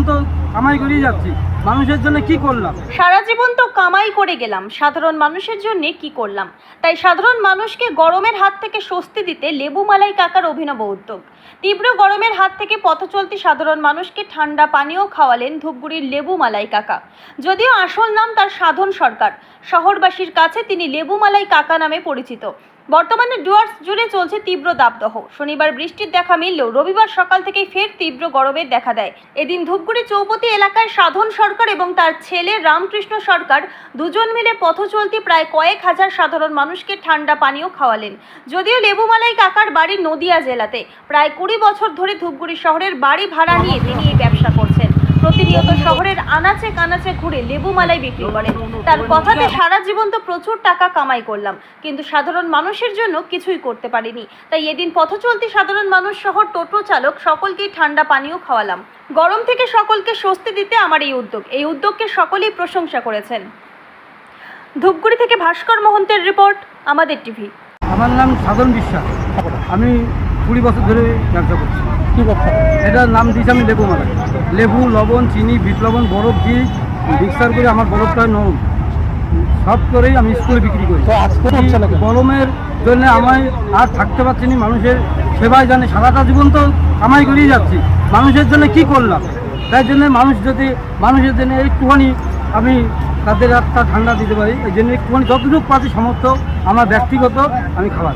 জীবন তো কামাই করেই যাচ্ছি। মানুষের জন্য কি করলাম? সারা জীবন তো কামাই করে গেলাম। সাধারণ মানুষের জন্য কি করলাম? তাই সাধারণ মানুষকে গরমের হাত থেকে স্বস্তি দিতে লেবু মালাই কাকার অভিনব উদ্যোগ। তীব্র গরমের হাত থেকে পথ চলতি সাধারণ মানুষকে ঠান্ডা পানীয় খাওয়ালেন ধূপগুড়ির লেবু মালাই কাকা। যদিও আসল নাম তার সাধন সরকার, শহরবাসীর কাছে তিনি লেবু মালাই কাকা নামে পরিচিত। বর্তমানে ডুয়ার্স জুড়ে চলছে তীব্র দাবদাহ। শনিবার বৃষ্টির দেখা মিললেও রবিবার সকাল থেকেই ফের তীব্র গরমের দেখা দেয়। এদিন ধূপগুড়ি চৌপতি এলাকায় সাধন সরকার এবং তার ছেলে রামকৃষ্ণ সরকার দুজন মিলে পথ চলতি প্রায় কয়েক হাজার সাধারণ মানুষকে ঠান্ডা পানীয় খাওয়ালেন। যদিও লেবুমালাই কাকার বাড়ি নদিয়া জেলাতে। প্রায় কুড়ি বছর ধরে ধূপগুড়ি শহরের বাড়ি ভাড়া নিয়ে তিনি এই ব্যবসা করছেন। প্রতিনিয়ত শহরের আনাচে কানাচে ঘুরে লেবু মালাই বিক্রি করেন তার কথাতে সারা জীবন তো প্রচুর টাকা কামাই করলাম, কিন্তু সাধারণ মানুষের জন্য কিছুই করতে পারিনি। তাই এদিন পথ চলতি সাধারণ মানুষ সহ টোটো চালক সকলকেই ঠান্ডা পানীয় খাওয়ালাম। গরম থেকে সকলকে স্বস্তি দিতে আমার এই উদ্যোগ। এই উদ্যোগকে সকলেই প্রশংসা করেছেন। ধূপগুড়ি থেকে ভাস্কর মোহন্তের রিপোর্ট, আমাদের টিভি। আমার নাম সাধন বিশ্বাস। আমি কুড়ি বছর ধরে ব্যবসা করছি। কী ব্যবসা এটার নাম দিয়েছি আমি লেবু মালাই। লেবু লবণ চিনি বিট লবণ বরফ দিয়ে মিক্সার করে আমার বরফটা নরম। সব করেই আমি স্কুলে বিক্রি করি? গরমের জন্য আমায় আর থাকতে পারছি না মানুষের সেবায় জানে। সারাটা জীবন তো কামাই করেই যাচ্ছি। মানুষের জন্য কি করলাম? তাই জন্য মানুষ যদি মানুষের জন্য একটুখানি আমি তাদের একটা ঠান্ডা দিতে পারি এই জন্য একটুখানি যতটুকু পাচ্ছি সমর্থ আমার ব্যক্তিগত আমি খাবার।